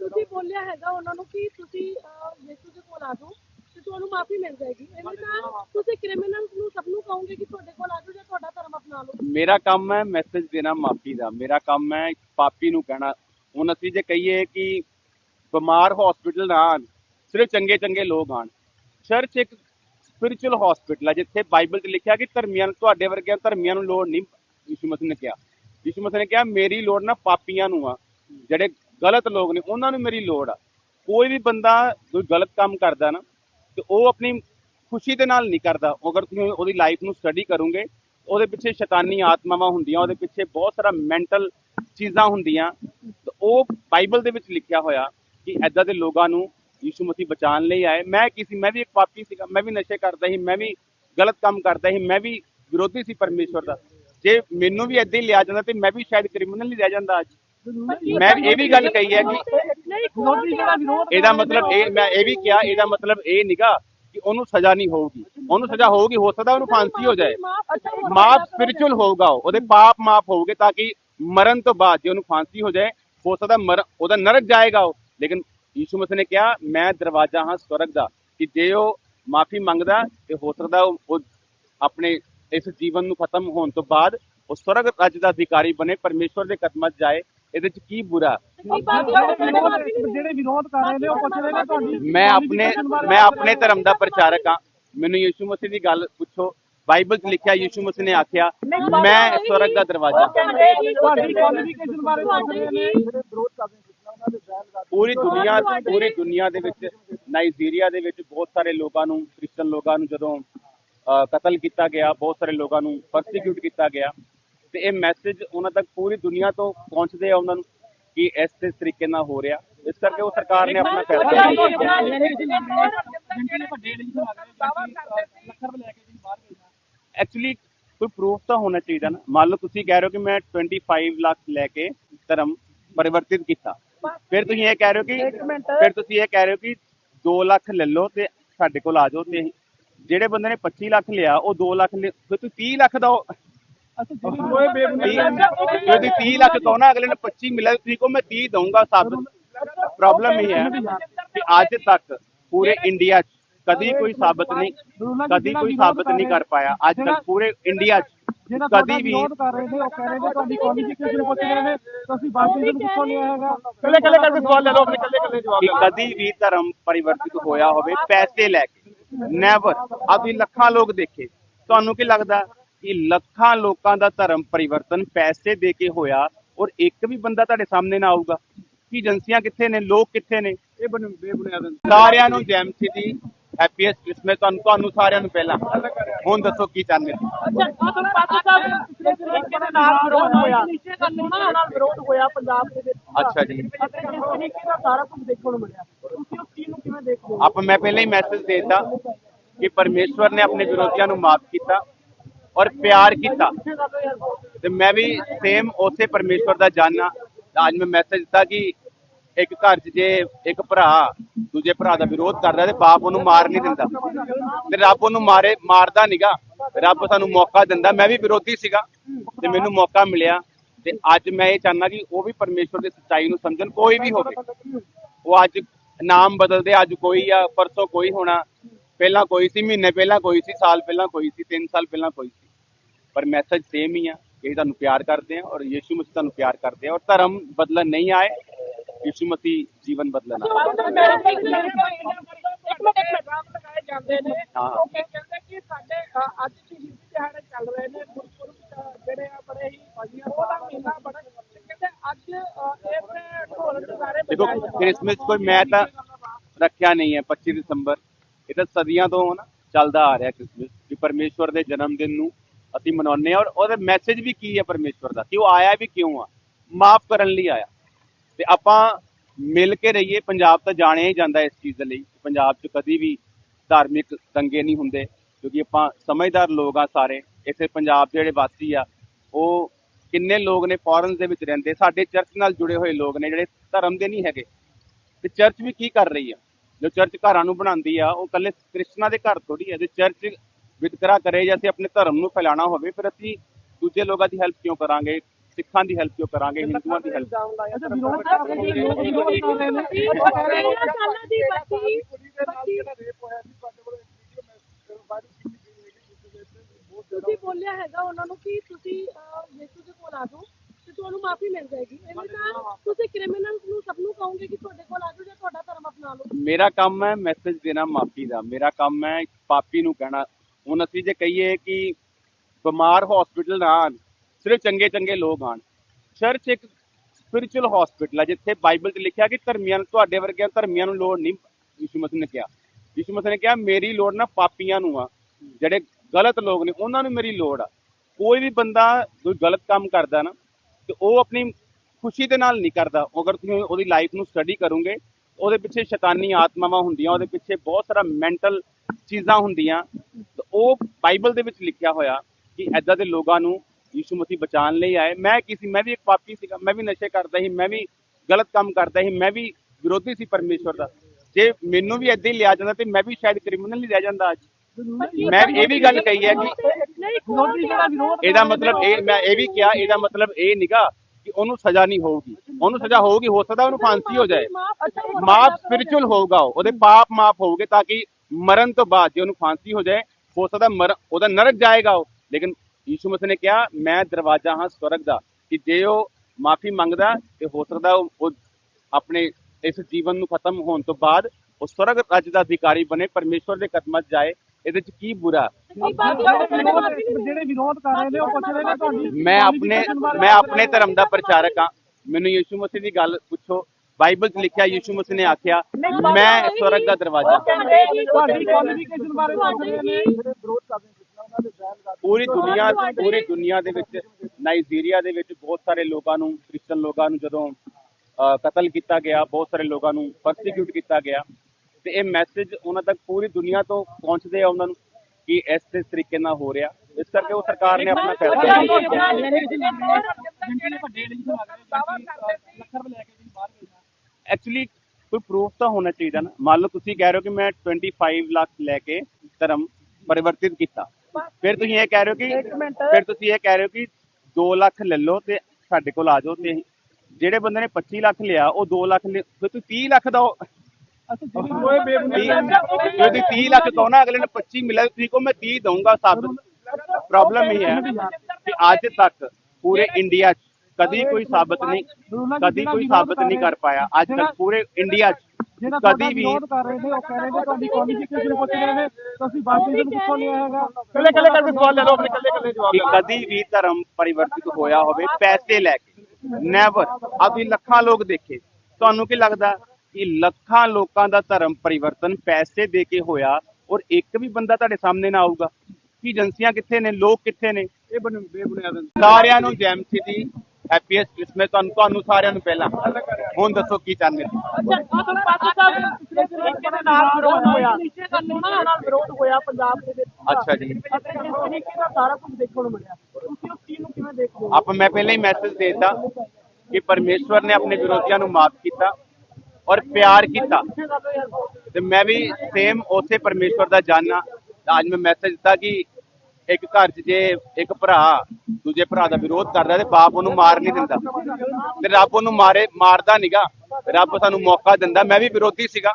ਤੁਸੀਂ ਬੋਲਿਆ ਹੈਗਾ ਉਹਨਾਂ ਨੂੰ ਕਿ ਤੁਸੀਂ ਯਿਸੂ ਦੇ ਕੋਲ ਆ ਜਾਓ ਤੇ ਤੁਹਾਨੂੰ ਮਾਫੀ ਮਿਲ ਜਾਏਗੀ। ਐਵੇਂ ਤਾਂ ਤੁਸੀਂ ਕ੍ਰਿਮੀਨਲਸ ਨੂੰ ਸਭ ਨੂੰ ਕਹੋਗੇ ਕਿ ਤੁਹਾਡੇ ਕੋਲ ਆ ਜਾਓ ਜਾਂ ਤੁਹਾਡਾ ਧਰਮ ਅਪਣਾ ਲਓ। ਮੇਰਾ ਕੰਮ ਹੈ ਮੈਸੇਜ ਦੇਣਾ ਮਾਫੀ ਦਾ। ਮੇਰਾ ਕੰਮ ਹੈ ਪਾਪੀ ਨੂੰ ਕਹਿਣਾ ਹੁਣ ਅਸੀਂ ਜੇ ਕਹੀਏ ਕਿ ਬਿਮਾਰ ਹਸਪੀਟਲ ਨਾ ਆਉਣ, ਸਿਰਫ ਚੰਗੇ ਚੰਗੇ ਲੋਕ ਆਣ ਚਰਚ ਇੱਕ ਸਪਿਰਚੁਅਲ ਹਸਪੀਟਲ ਹੈ ਜਿੱਥੇ ਬਾਈਬਲ 'ਚ ਲਿਖਿਆ ਕਿ ਧਰਮੀਆਂ ਨੂੰ, ਤੁਹਾਡੇ ਵਰਗਿਆਂ ਧਰਮੀਆਂ ਨੂੰ ਲੋੜ ਨਹੀਂ, ਯਿਸੂ ਮਸੀਹ ਨੇ ਕਿਹਾ। ਯਿਸੂ ਮਸੀਹ ਨੇ ਕਿਹਾ, ਮੇਰੀ ਲੋੜ ਨਾ ਪਾਪੀਆਂ ਨੂੰ ਆ, ਜਿਹੜੇ ਗਲਤ ਲੋਕ ਨੇ, ਉਹਨਾਂ ਨੂੰ ਮੇਰੀ ਲੋੜ ਆ। ਕੋਈ ਵੀ ਬੰਦਾ ਕੋਈ ਗਲਤ ਕੰਮ ਕਰਦਾ ਨਾ, ਤੇ ਉਹ ਆਪਣੀ ਖੁਸ਼ੀ ਦੇ ਨਾਲ ਨਹੀਂ ਕਰਦਾ। ਅਗਰ ਤੁਸੀਂ ਉਹਦੀ ਲਾਈਫ ਨੂੰ ਸਟੱਡੀ ਕਰੋਗੇ, ਉਹਦੇ ਪਿੱਛੇ ਸ਼ੈਤਾਨੀ ਆਤਮਾਵਾਂ ਹੁੰਦੀਆਂ, ਉਹਦੇ ਪਿੱਛੇ ਬਹੁਤ ਸਾਰਾ ਮੈਂਟਲ ਚੀਜ਼ਾਂ ਹੁੰਦੀਆਂ, ਤੇ ਉਹ ਬਾਈਬਲ ਦੇ ਵਿੱਚ ਲਿਖਿਆ ਹੋਇਆ ਕਿ ਐਦਾਂ ਦੇ ਲੋਕਾਂ ਨੂੰ ਯਿਸੂ ਮਸੀਹ ਬਚਾਉਣ ਲਈ ਆਏ। ਮੈਂ ਕੀ ਸੀ? ਮੈਂ ਵੀ ਇੱਕ ਪਾਪੀ ਸੀਗਾ, ਮੈਂ ਵੀ ਨਸ਼ੇ ਕਰਦਾ ਸੀ, ਮੈਂ ਵੀ ਗਲਤ ਕੰਮ ਕਰਦਾ ਸੀ, ਮੈਂ ਵੀ ਵਿਰੋਧੀ ਸੀ ਪਰਮੇਸ਼ਵਰ ਦਾ। ਜੇ ਮੈਨੂੰ ਵੀ ਏਦਾਂ ਹੀ ਲਿਆ ਜਾਂਦਾ ਤੇ ਮੈਂ ਵੀ ਸ਼ਾਇਦ ਕ੍ਰਿਮੀਨਲ ਹੀ ਰਹਿ ਜਾਂਦਾ ਅੱਜ। ਮੈਂ ਇਹ ਵੀ ਗੱਲ ਕਹੀ ਹੈ ਕਿ ਇਹਦਾ ਮਤਲਬ ਇਹ, ਮੈਂ ਇਹ ਵੀ ਕਿਹਾ, ਇਹਦਾ ਮਤਲਬ ਇਹ ਨਿਗਾ ਕਿ ਉਹਨੂੰ ਸਜ਼ਾ ਨਹੀਂ ਹੋਊਗੀ। ਉਹਨੂੰ ਸਜ਼ਾ ਹੋਊਗੀ, ਹੋ ਸਕਦਾ ਉਹਨੂੰ ਫਾਂਸੀ ਹੋ ਜਾਏ। ਮਾਫ ਸਪਿਰਚੁਅਲ ਹੋਊਗਾ ਉਹਦੇ ਪਾਪ ਮਾਫ ਹੋਊਗੇ ਤਾਂ ਕਿ ਮਰਨ ਤੋਂ ਬਾਅਦ ਜੇ ਉਹਨੂੰ ਫਾਂਸੀ ਹੋ ਜਾਏ ਹੋ ਸਕਦਾ ਮਰ ਉਹਦਾ ਨਰਕ ਜਾਏਗਾ ਉਹ। ਲੇਕਿਨ ਯੀਸ਼ੂ ਮਸੀਹ ਨੇ ਕਿਹਾ ਮੈਂ ਦਰਵਾਜ਼ਾ ਹਾਂ ਸਵਰਗ ਦਾ। ਕਿ ਜੇ ਉਹ ਮਾਫੀ ਮੰਗਦਾ ਤੇ ਹੋ ਸਕਦਾ ਉਹ ਉਹ ਆਪਣੇ ਇਸ ਜੀਵਨ ਨੂੰ ਖਤਮ ਹੋਣ ਤੋਂ ਬਾਅਦ ਉਹ ਸਵਰਗ ਰਾਜ ਦਾ ਅਧਿਕਾਰੀ ਬਣੇ ਪਰਮੇਸ਼ਵਰ ਦੇ ਕਦਮਾਂ 'ਚ ਜਾਏ। ਇਹਦੇ 'ਚ ਕੀ ਬੁਰਾ? ਜਿਹੜੇ ਵਿਰੋਧ ਕਰ ਰਹੇ ਨੇ ਉਹ ਪੁੱਛ ਰਹੇ ਨੇ ਤੁਹਾਡੀ ਮੈਂ ਆਪਣੇ ਮੈਂ ਆਪਣੇ ਧਰਮ ਦਾ ਪ੍ਰਚਾਰਕ ਹਾਂ। ਮੈਨੂੰ ਯਿਸੂ ਮਸੀਹ ਦੀ ਗੱਲ ਪੁੱਛੋ। ਬਾਈਬਲ 'ਚ ਲਿਖਿਆ ਯਿਸੂ ਮਸੀਹ ਨੇ ਆਖਿਆ ਮੈਂ ਸਵਰਗ ਦਾ ਦਰਵਾਜ਼ਾ ਪੂਰੀ ਦੁਨੀਆ ਪੂਰੀ ਦੁਨੀਆ ਦੇ ਵਿੱਚ ਨਾਈਜੀਰੀਆ ਦੇ ਵਿੱਚ ਬਹੁਤ ਸਾਰੇ ਲੋਕਾਂ ਨੂੰ ਕ੍ਰਿਸਚਨ ਲੋਕਾਂ ਨੂੰ ਜਦੋਂ ਕਤਲ ਕੀਤਾ ਗਿਆ ਬਹੁਤ ਸਾਰੇ ਲੋਕਾਂ ਨੂੰ ਪਰਸੀਕਿਊਟ ਕੀਤਾ ਗਿਆ ਤੇ ਇਹ ਮੈਸੇਜ ਉਹਨਾਂ ਤੱਕ ਪੂਰੀ ਦੁਨੀਆ ਤੋਂ ਪਹੁੰਚਦੇ ਆ ਉਹਨਾਂ ਨੂੰ ਕਿ ਇਸ ਤੇ ਤਰੀਕੇ ਨਾਲ ਹੋ ਰਿਹਾ ਇਸ ਕਰਕੇ ਉਹ ਸਰਕਾਰ ਨੇ ਆਪਣਾ ਫੈਸਲਾ ਲਿਆ ਐਕਚੁਅਲੀ ਕੋਈ ਪ੍ਰੂਫ ਤਾਂ ਹੋਣਾ ਚਾਹੀਦਾ ਨਾ। ਮੰਨ ਲਓ ਤੁਸੀਂ ਕਹਿ ਰਹੇ ਹੋ ਕਿ ਮੈਂ 25 ਲੱਖ ਲੈ ਕੇ ਧਰਮ ਪਰਿਵਰਤਿਤ ਕੀਤਾ। ਫਿਰ ਤੁਸੀਂ ਇਹ ਕਹਿ ਰਹੇ ਹੋ ਕਿ ਫਿਰ ਤੁਸੀਂ ਇਹ ਕਹਿ ਰਹੇ ਹੋ ਕਿ 2 ਲੱਖ ਲੈ ਲਓ ਤੇ ਸਾਡੇ ਕੋਲ ਆ ਜਾਓ ਤੇ ਜਿਹੜੇ ਬੰਦੇ ਨੇ 25 ਲੱਖ ਲਿਆ ਉਹ 2 ਲੱਖ ਫਿਰ ਤੁਸੀਂ 30 ਲੱਖ ਦਾ ਤੁਸੀਂ 30 ਲੱਖ ਕਹੋ ਨਾ ਅਗਲੇ ਨੇ 25 ਮਿਲਿਆ ਤੁਸੀਂ ਕਹੋ ਮੈਂ 30 ਦਊਂਗਾ ਸਾਬਤ ਪ੍ਰੋਬਲਮ ਇਹ ਹੈ ਕਿ ਅੱਜ ਤੱਕ ਪੂਰੇ ਇੰਡੀਆ 'ਚ ਕਦੀ ਕੋਈ ਸਾਬਤ ਨਹੀਂ ਕਦੀ ਕੋਈ ਸਾਬਤ ਨਹੀਂ ਕਰ ਪਾਇਆ। ਅੱਜ ਤੱਕ ਪੂਰੇ ਇੰਡੀਆ 'ਚ ਜਿਹੜਾ ਕਦੀ ਵੀ ਵਿਰੋਧ ਕਰ ਰਹੇ ਨੇ ਉਹ ਕਹਿ ਰਹੇ ਨੇ ਤੁਹਾਡੀ ਕੁਆਲੀਫਿਕੇਸ਼ਨ ਪੁੱਛ ਰਹੇ ਨੇ ਤੁਸੀਂ ਬਾਕੀ ਨੂੰ ਕਿੱਥੋਂ ਲਿਆ ਹੈਗਾ। ਕੱਲੇ ਕੱਲੇ ਕਰਕੇ ਸਵਾਲ ਲੈ ਲਓ ਆਪਣੇ ਕੱਲੇ ਕੱਲੇ ਜਵਾਬ ਕਿ ਕਦੀ ਵੀ ਧਰਮ ਪਰਿਵਰਤਿਤ ਹੋਇਆ ਹੋਵੇ ਪੈਸੇ ਲੈ ਕੇ। ਨੈਵਰ ਅਭੀ ਲੱਖਾਂ ਲੋਕ ਦੇਖੇ। ਤੁਹਾਨੂੰ ਕੀ ਲੱਗਦਾ ਕਿ ਲੱਖਾਂ ਲੋਕਾਂ ਦਾ ਧਰਮ ਪਰਿਵਰਤਨ ਪੈਸੇ ਦੇ ਕੇ ਹੋਇਆ ਔਰ ਇੱਕ ਵੀ ਬੰਦਾ ਤੁਹਾਡੇ ਸਾਹਮਣੇ ਨਾ ਆਊਗਾ? ਕੀ ਏਜੰਸੀਆਂ ਕਿੱਥੇ ਨੇ? ਲੋਕ ਕਿੱਥੇ ਨੇ? ਇਹ ਬੇਬੁਨਿਆਦ ਸਾਰਿਆਂ ਨੂੰ ਜੈਮਸੀ ਦੀ ਹੈਪੀਐਸਟ ਕ੍ਰਿਸਮਸ ਤੁਹਾਨੂੰ ਤੁਹਾਨੂੰ ਸਾਰਿਆਂ ਨੂੰ ਪਹਿਲਾਂ। ਹੁਣ ਦੱਸੋ ਕੀ ਚਾਹੁੰਦੇ ਹੋ? ਨਾਲ ਵਿਰੋਧ ਹੋਇਆ। ਨਾਲ ਵਿਰੋਧ ਹੋਇਆ ਪੰਜਾਬ ਦੇ ਵਿੱਚ। ਅੱਛਾ ਜੀ। ਅਤੇ ਇਸ ਤਰੀਕੇ ਦਾ ਸਾਰਾ ਕੁਝ ਦੇਖਣ ਨੂੰ ਮਿਲਿਆ। ਤੁਸੀਂ ਉਸ ਚੀਜ਼ ਨੂੰ ਕਿਵੇਂ ਦੇਖਦੇ ਹੋ? ਆਪ ਮੈਂ ਪਹਿਲਾਂ ਹੀ ਮੈਸੇਜ ਦੇਤਾ ਕਿ ਪਰਮੇਸ਼ਵਰ ਨੇ ਆਪਣੇ ਵਿਰੋਧੀਆਂ ਨੂੰ ਮਾਫ ਕੀਤਾ ਔਰ ਪਿਆਰ ਕੀਤਾ। ਤੇ ਮੈਂ ਵੀ ਸੇਮ ਉਸੇ ਪਰਮੇਸ਼ਵਰ ਦਾ ਜਾਨਣਾ ਅੱਜ ਮੈਂ ਮੈਸੇਜ ਦਿੱਤਾ ਕਿ ਇੱਕ ਘਰ 'ਚ ਜੇ ਇੱਕ ਭਰਾ, ਦੂਜੇ ਭਰਾ ਦਾ ਵਿਰੋਧ ਕਰਦਾ ਤੇ ਬਾਪ ਉਹਨੂੰ ਮਾਰ ਨਹੀਂ ਦਿੰਦਾ। ਤੇ ਰੱਬ ਉਹਨੂੰ ਮਾਰੇ, ਮਾਰਦਾ ਨਹੀਂਗਾ ਰੱਬ ਸਾਨੂੰ ਮੌਕਾ ਦਿੰਦਾ। ਮੈਂ ਵੀ ਵਿਰੋਧੀ ਸੀਗਾ ਤੇ ਮੈਨੂੰ ਮੌਕਾ ਮਿਲਿਆ। ਤੇ ਅੱਜ ਮੈਂ ਇਹ ਚਾਹੁੰਦਾ ਕਿ ਉਹ ਵੀ ਪਰਮੇਸ਼ਵਰ ਦੀ ਸੱਚਾਈ ਨੂੰ ਸਮਝਣ, ਕੋਈ ਵੀ ਹੋਵੇ। ਉਹ ਅੱਜ ਨਾਮ ਬਦਲਦੇ, ਅੱਜ ਕੋਈ ਆ, ਪਰਸੋਂ ਕੋਈ ਹੋਣਾ। ਪਹਿਲਾਂ ਕੋਈ ਸੀ, ਮਹੀਨੇ ਪਹਿਲਾਂ ਕੋਈ ਸੀ, ਸਾਲ ਪਹਿਲਾਂ ਕੋਈ ਸੀ 3 ਸਾਲ ਪਹਿਲਾਂ ਕੋਈ ਸੀ। ਪਰ ਮੈਸੇਜ ਸੇਮ ਹੀ ਆ। ਕਿ ਤੁਹਾਨੂੰ ਪਿਆਰ ਕਰਦੇ ਆ ਔਰ ਯੀਸ਼ੂ ਮਸੀਹ ਤੁਹਾਨੂੰ ਪਿਆਰ ਕਰਦੇ ਆ ਔਰ ਧਰਮ ਬਦਲਣ ਨਹੀਂ ਆਏ। ਯੀਸ਼ੂ ਮਸੀਹ ਜੀਵਨ ਬਦਲਣ ਆਏ ਇੱਕ ਮਿੰਟ ਇੱਕ ਮਿੰਟ ਲਗਾਏ ਜਾਂਦੇ ਨੇ ਹਾਂ। ਉਹ ਕੀ ਕਹਿੰਦੇ ਕਿ ਸਾਡੇ ਅ, ਅੱਜ ਸ਼ਹੀਦੀ ਦਿਹਾੜੇ ਚੱਲ ਰਹੇ ਨੇ ਗੁਰਪੁਰਬ ਅ, ਜਿਹੜੇ ਆ ਬੜੇ ਹੀ ਵਧੀਆ ਉਹਦਾ ਮਹੀਨਾ ਬੜਾ ਤੇ ਕਹਿੰਦੇ ਅੱਜ ਅ, ਇਸ ਢੋਲ ਨਗਾਰੇ ਦੇਖੋ। ਕ੍ਰਿਸਮਸ ਕੋਈ ਮੈਂ ਤਾਂ ਰੱਖਿਆ ਨਹੀਂ ਹੈ 25 ਦਸੰਬਰ ਇਹ ਤਾਂ ਸਦੀਆਂ ਤੋਂ ਨਾ ਚੱਲਦਾ ਆ ਰਿਹਾ ਕ੍ਰਿਸਮਸ ਕਿ ਪਰਮੇਸ਼ਵਰ ਦੇ ਜਨਮ ਦਿਨ ਨੂੰ ਅਸੀਂ ਮਨਾਉਂਦੇ ਹਾਂ ਔਰ ਉਹਦਾ ਮੈਸੇਜ ਵੀ ਕੀ ਹੈ ਪਰਮੇਸ਼ਵਰ ਦਾ ਕਿ ਉਹ ਆਇਆ ਵੀ ਕਿਉਂ ਆ ਮਾਫ ਕਰਨ ਲਈ ਆਇਆ ਤੇ ਆਪਾਂ ਮਿਲ ਕੇ ਰਹੀਏ, ਪੰਜਾਬ ਤਾਂ ਜਾਣਿਆ ਹੀ ਜਾਂਦਾ ਇਸ ਚੀਜ਼ ਦੇ ਲਈ ਪੰਜਾਬ 'ਚ ਕਦੀ ਵੀ ਧਾਰਮਿਕ ਦੰਗੇ ਨਹੀਂ ਹੁੰਦੇ, ਕਿਉਂਕਿ ਆਪਾਂ ਸਮਝਦਾਰ ਲੋਕ ਆ ਸਾਰੇ, ਇੱਥੇ ਪੰਜਾਬ ਦੇ ਜਿਹੜੇ ਵਾਸੀ ਆ, ਉਹ ਕਿੰਨੇ ਲੋਕ ਨੇ ਫੋਰਨ ਦੇ ਵਿੱਚ ਰਹਿੰਦੇ, ਸਾਡੇ ਚਰਚ ਨਾਲ ਜੁੜੇ ਹੋਏ ਲੋਕ ਨੇ ਜਿਹੜੇ ਧਰਮ ਦੇ ਨਹੀਂ ਹੈਗੇ। ਤੇ ਚਰਚ ਵੀ ਕੀ ਕਰ ਰਹੀ ਆ? ਜੋ ਚਰਚ ਘਰਾਂ ਨੂੰ ਬਣਾਉਂਦੀ ਆ, ਉਹ ਕੱਲੇ ਕ੍ਰਿਸਚਨਾਂ ਦੇ ਘਰ ਥੋੜੀ ਹੈ ਜੇ ਚਰਚ ਵਿਤਕਰਾ ਕਰੇ ਜਾਂ ਅਸੀਂ ਆਪਣੇ ਧਰਮ ਨੂੰ ਫੈਲਾਉਣਾ ਹੋਵੇ, ਫਿਰ ਅਸੀਂ ਦੂਜੇ ਲੋਕਾਂ ਦੀ ਹੈਲਪ ਕਿਉਂ ਕਰਾਂਗੇ? ਸਿੱਖਾਂ ਦੀ ਹੈਲਪ ਕਿਉਂ ਕਰਾਂਗੇ ਹਿੰਦੂਆਂ ਦੀ ਹੈਲਪ ਅੱਛਾ ਵਿਰੋਧ ਕਰ ਰਹੇ ਨੇ ਲੋਕ ਵਿਰੋਧ ਕਰ ਰਹੇ ਨੇ ਤੇਰਾਂ ਸਾਲਾਂ ਦੀ ਬੱਚੀ ਬੱਚੀ ਤੁਸੀਂ ਬੋਲਿਆ ਹੈਗਾ ਉਹਨਾਂ ਨੂੰ ਕਿ ਤੁਸੀਂ ਯਿਸੂ ਦੇ ਕੋਲ ਆ ਜਾਓ ਤੇ ਤੁਹਾਨੂੰ ਮਾਫੀ ਮਿਲ ਜਾਏਗੀ। ਐਵੇਂ ਤਾਂ ਤੁਸੀਂ ਕ੍ਰਿਮੀਨਲਸ ਨੂੰ ਸਭ ਨੂੰ ਕਹੋਗੇ ਕਿ ਤੁਹਾਡੇ ਕੋਲ ਆ ਜਾਓ ਜਾਂ ਤੁਹਾਡਾ ਧਰਮ ਅਪਣਾ ਲਓ। ਮੇਰਾ ਕੰਮ ਹੈ ਮੈਸੇਜ ਦੇਣਾ ਮਾਫੀ ਦਾ। ਮੇਰਾ ਕੰਮ ਹੈ ਪਾਪੀ ਨੂੰ ਕਹਿਣਾ। ਹੁਣ ਅਸੀਂ ਜੇ ਕਹੀਏ ਕਿ ਬਿਮਾਰ ਹਸਪੀਟਲ ਨਾ ਆਉਣ ਸਿਰਫ ਚੰਗੇ ਚੰਗੇ ਲੋਕ ਆਣ। ਚਰਚ ਇੱਕ ਸਪਿਰਚੁਅਲ ਹਸਪੀਟਲ ਹੈ ਜਿੱਥੇ ਬਾਈਬਲ 'ਚ ਲਿਖਿਆ ਕਿ ਧਰਮੀਆਂ ਨੂੰ, ਤੁਹਾਡੇ ਵਰਗਿਆਂ ਧਰਮੀਆਂ ਨੂੰ ਲੋੜ ਨਹੀਂ, ਯਿਸੂ ਮਸੀਹ ਨੇ ਕਿਹਾ। ਯਿਸੂ ਮਸੀਹ ਨੇ ਕਿਹਾ, ਮੇਰੀ ਲੋੜ ਨਾ ਪਾਪੀਆਂ ਨੂੰ ਆ, ਜਿਹੜੇ ਗਲਤ ਲੋਕ ਨੇ, ਉਹਨਾਂ ਨੂੰ ਮੇਰੀ ਲੋੜ ਆ। ਕੋਈ ਵੀ ਬੰਦਾ ਕੋਈ ਗਲਤ ਕੰਮ ਕਰਦਾ ਨਾ, ਤੇ ਉਹ ਆਪਣੀ ਖੁਸ਼ੀ ਦੇ ਨਾਲ ਨਹੀਂ ਕਰਦਾ। ਅਗਰ ਤੁਸੀਂ ਉਹਦੀ ਲਾਈਫ ਨੂੰ ਸਟੱਡੀ ਕਰੋਗੇ, ਉਹਦੇ ਪਿੱਛੇ ਸ਼ੈਤਾਨੀ ਆਤਮਾਵਾਂ ਹੁੰਦੀਆਂ, ਉਹਦੇ ਪਿੱਛੇ ਬਹੁਤ ਸਾਰਾ ਮੈਂਟਲ ਚੀਜ਼ਾਂ ਹੁੰਦੀਆਂ, ਤੇ ਉਹ ਬਾਈਬਲ ਦੇ ਵਿੱਚ ਲਿਖਿਆ ਹੋਇਆ ਕਿ ਐਦਾਂ ਦੇ ਲੋਕਾਂ ਨੂੰ ਯਿਸੂ ਮਸੀਹ ਬਚਾਉਣ ਲਈ ਆਏ। ਮੈਂ ਕੀ ਸੀ? ਮੈਂ ਵੀ ਇੱਕ ਪਾਪੀ ਸੀਗਾ। ਮੈਂ ਵੀ ਨਸ਼ੇ ਕਰਦਾ ਸੀ, ਮੈਂ ਵੀ ਗਲਤ ਕੰਮ ਕਰਦਾ ਸੀ, ਮੈਂ ਵੀ ਵਿਰੋਧੀ ਸੀ ਪਰਮੇਸ਼ਵਰ ਦਾ। ਜੇ ਮੈਨੂੰ ਵੀ ਇੱਦਾਂ ਹੀ ਲਿਆ ਜਾਂਦਾ ਤੇ ਮੈਂ ਵੀ ਸ਼ਾਇਦ ਕ੍ਰਿਮੀਨਲ ਹੀ ਰਹਿ ਜਾਂਦਾ ਅੱਜ। ਮੈਂ ਇਹ ਵੀ ਗੱਲ ਕਹੀ ਹੈ ਕਿ ਇਹਦਾ ਮਤਲਬ ਇਹ ਮੈਂ ਇਹ ਵੀ ਕਿਹਾ, ਇਹਦਾ ਮਤਲਬ ਇਹ ਨਿਗਾ ਕਿ ਉਹਨੂੰ ਸਜ਼ਾ ਨਹੀਂ ਹੋਊਗੀ। ਉਹਨੂੰ ਸਜ਼ਾ ਹੋਊਗੀ, ਹੋ ਸਕਦਾ ਉਹਨੂੰ ਫਾਂਸੀ ਹੋ ਜਾਏ। ਮਾਫ ਸਪਿਰਚੁਅਲ ਹੋਊਗਾ ਉਹਦੇ ਪਾਪ ਮਾਫ ਹੋਊਗੇ ਤਾਂ ਕਿ ਮਰਨ ਤੋਂ ਬਾਅਦ ਜੇ ਉਹਨੂੰ ਫਾਂਸੀ ਹੋ ਜਾਏ, ਹੋ ਸਕਦਾ ਮਰ ਉਹਦਾ ਨਰਕ ਜਾਏਗਾ ਉਹ। ਲੇਕਿਨ ਯੀਸ਼ੂ ਮਸੀਹ ਨੇ ਕਿਹਾ ਮੈਂ ਦਰਵਾਜ਼ਾ ਹਾਂ ਸਵਰਗ ਦਾ ਕਿ ਜੇ ਉਹ ਮਾਫੀ ਮੰਗਦਾ ਤੇ ਹੋ ਸਕਦਾ ਉਹ ਆਪਣੇ ਇਸ ਜੀਵਨ ਨੂੰ ਖਤਮ ਹੋਣ ਤੋਂ ਬਾਅਦ ਉਹ ਸਵਰਗ ਰਾਜ ਦਾ ਅਧਿਕਾਰੀ ਬਣੇ ਪਰਮੇਸ਼ਵਰ ਦੇ ਕਦਮਾਂ 'ਚ ਜਾਏ ਇਹਦੇ 'ਚ ਕੀ ਬੁਰਾ? ਜਿਹੜੇ ਵਿਰੋਧ ਕਰ ਰਹੇ ਨੇ ਉਹ ਪੁੱਛ ਰਹੇ ਨੇ ਤੁਹਾਡੀ ਮੈਂ ਆਪਣੇ ਮੈਂ ਆਪਣੇ ਧਰਮ ਦਾ ਪ੍ਰਚਾਰਕ ਹਾਂ। ਮੈਨੂੰ ਯਿਸੂ ਮਸੀਹ ਦੀ ਗੱਲ ਪੁੱਛੋ। ਬਾਈਬਲ 'ਚ ਲਿਖਿਆ ਯਿਸੂ ਮਸੀਹ ਨੇ ਆਖਿਆ ਮੈਂ ਸਵਰਗ ਦਾ ਦਰਵਾਜ਼ਾ ਤੁਹਾਡੀ ਬਾਰੇ ਪੁੱਛ ਰਹੇ ਨੇ। ਵਿਰੋਧ ਪੂਰੀ ਦੁਨੀਆ ਪੂਰੀ ਦੁਨੀਆ ਦੇ ਵਿੱਚ ਨਾਈਜੀਰੀਆ ਦੇ ਵਿੱਚ ਬਹੁਤ ਸਾਰੇ ਲੋਕਾਂ ਨੂੰ ਕ੍ਰਿਸਚਨ ਲੋਕਾਂ ਨੂੰ ਜਦੋਂ ਕਤਲ ਕੀਤਾ ਗਿਆ ਬਹੁਤ ਸਾਰੇ ਲੋਕਾਂ ਨੂੰ ਪਰਸੀਕਿਊਟ ਕੀਤਾ ਗਿਆ ਤੇ ਇਹ ਮੈਸੇਜ ਉਹਨਾਂ ਤੱਕ ਪੂਰੀ ਦੁਨੀਆ ਤੋਂ ਪਹੁੰਚਦੇ ਆ ਉਹਨਾਂ ਨੂੰ ਕਿ ਇਸ ਇਸ ਤਰੀਕੇ ਨਾਲ ਹੋ ਰਿਹਾ ਇਸ ਕਰਕੇ ਉਹ ਸਰਕਾਰ ਨੇ ਆਪਣਾ ਫੈਸਲਾ ਲਿਆ ਐਕਚੁਅਲੀ ਕੋਈ ਪ੍ਰੂਫ ਤਾਂ ਹੋਣਾ ਚਾਹੀਦਾ ਨਾ ਮੰਨ ਲਓ ਤੁਸੀਂ ਕਹਿ ਰਹੇ ਹੋ ਕਿ ਮੈਂ 25 ਲੱਖ ਲੈ ਕੇ ਧਰਮ ਪਰਿਵਰਤਿਤ ਕੀਤਾ ਫਿਰ ਤੁਸੀਂ ਇਹ ਕਹਿ ਰਹੇ ਹੋ ਕਿ ਫਿਰ ਤੁਸੀਂ ਇਹ ਕਹਿ ਰਹੇ ਹੋ ਕਿ 2 ਲੱਖ ਲੈ ਲਓ ਤੇ ਸਾਡੇ ਕੋਲ ਆ ਜਾਓ ਤੇ ਜਿਹੜੇ ਬੰਦੇ ਨੇ 25 ਲੱਖ ਲਿਆ ਉਹ 2 ਲੱਖ ਫਿਰ ਤੁਸੀਂ 30 ਲੱਖ ਦਾ ਓਏ ਬੇਬੁਨਿਆਦ ਜੇ ਤੁਸੀਂ 30 ਲੱਖ ਦੋ ਨਾ ਅਗਲੇ ਨੇ 25 ਮਿਲਿਆ ਤੁਸੀਂ ਕਹੋ ਮੈਂ 30 ਦਊਂਗਾ ਸਾਬਤ ਪ੍ਰੋਬਲਮ ਇਹ ਹੈ ਕਿ ਅੱਜ ਤੱਕ ਪੂਰੇ ਇੰਡੀਆ 'ਚ ਕਦੀ ਕੋਈ ਸਾਬਤ ਨਹੀਂ ਕਦੀ ਕੋਈ ਸਾਬਤ ਨਹੀਂ ਕਰ ਪਾਇਆ। ਅੱਜ ਤੱਕ ਪੂਰੇ ਇੰਡੀਆ 'ਚ ਕਦੀ ਵੀ ਵਿਰੋਧ ਕਰ ਰਹੇ ਨੇ ਉਹ ਕਹਿ ਰਹੇ ਨੇ ਤੁਹਾਡੀ ਕੁਆਲੀਫਿਕੇਸ਼ਨ ਪੁੱਛ ਰਹੇ ਨੇ ਤੁਸੀਂ ਬਾਕੀ ਨੂੰ ਕਿੱਥੋਂ ਲਿਆ ਹੈਗਾ ਕੱਲੇ ਕੱਲੇ ਕਰਕੇ ਸਵਾਲ ਲੈ ਲਓ ਆਪਣੇ ਕੱਲੇ ਕੱਲੇ ਜਵਾਬ ਕਿ ਕਦੀ ਵੀ ਧਰਮ ਪਰਿਵਰਤਿਤ ਹੋਇਆ ਹੋਵੇ ਪੈਸੇ ਲੈ ਕੇ। ਨੈਵਰ ਅਸੀਂ ਲੱਖਾਂ ਲੋਕ ਦੇਖੇ। ਤੁਹਾਨੂੰ ਕੀ ਲੱਗਦਾ ਕਿ ਲੱਖਾਂ ਲੋਕਾਂ ਦਾ ਧਰਮ ਪਰਿਵਰਤਨ ਪੈਸੇ ਦੇ ਕੇ ਹੋਇਆ ਔਰ ਇੱਕ ਵੀ ਬੰਦਾ ਤੁਹਾਡੇ ਸਾਹਮਣੇ ਨਾ ਆਊਗਾ? ਕੀ ਏਜੰਸੀਆਂ ਕਿੱਥੇ ਨੇ ਲੋਕ ਕਿੱਥੇ ਨੇ? ਇਹ ਬੇਬੁਨਿਆਦ ਸਾਰਿਆਂ ਨੂੰ ਜੈਮਸੀ ਦੀ ਹੈਪੀਐਸਟ ਕ੍ਰਿਸਮਸ ਤੁਹਾਨੂੰ ਤੁਹਾਨੂੰ ਸਾਰਿਆਂ ਨੂੰ ਪਹਿਲਾਂ ਹੁਣ ਦੱਸੋ ਕੀ ਚਾਹੁੰਦੇ ਹੋ ਨਾਲ ਵਿਰੋਧ ਹੋਇਆ ਉਹਨਾਂ ਨਾਲ ਵਿਰੋਧ ਹੋਇਆ ਪੰਜਾਬ ਦੇ ਵਿੱਚ ਅੱਛਾ ਜੀ ਅਤੇ ਜਿਸ ਤਰੀਕੇ ਦਾ ਸਾਰਾ ਕੁਝ ਦੇਖਣ ਨੂੰ ਮਿਲਿਆ ਤੁਸੀਂ ਉਸ ਚੀਜ਼ ਨੂੰ ਕਿਵੇਂ ਦੇਖਦੇ ਹੋ ਆਪ ਮੈਂ ਪਹਿਲਾਂ ਹੀ ਮੈਸੇਜ ਦੇਤਾ ਕਿ ਪਰਮੇਸ਼ਵਰ ਨੇ ਆਪਣੇ ਵਿਰੋਧੀਆਂ ਨੂੰ ਮਾਫ ਕੀਤਾ ਔਰ ਪਿਆਰ ਕੀਤਾ ਤੇ ਮੈਂ ਵੀ ਸੇਮ ਉਸੇ ਪਰਮੇਸ਼ਵਰ ਦਾ ਜਾਨਾ ਅੱਜ ਮੈਂ ਮੈਸੇਜ ਦਿੱਤਾ ਕਿ ਇੱਕ ਘਰ 'ਚ ਜੇ ਇੱਕ ਭਰਾ, ਦੂਜੇ ਭਰਾ ਦਾ ਵਿਰੋਧ ਕਰਦਾ ਤੇ ਬਾਪ ਉਹਨੂੰ ਮਾਰ ਨਹੀਂ ਦਿੰਦਾ। ਤੇ ਰੱਬ ਉਹਨੂੰ ਮਾਰੇ, ਮਾਰਦਾ ਨਹੀਂਗਾ ਰੱਬ ਸਾਨੂੰ ਮੌਕਾ ਦਿੰਦਾ। ਮੈਂ ਵੀ ਵਿਰੋਧੀ ਸੀਗਾ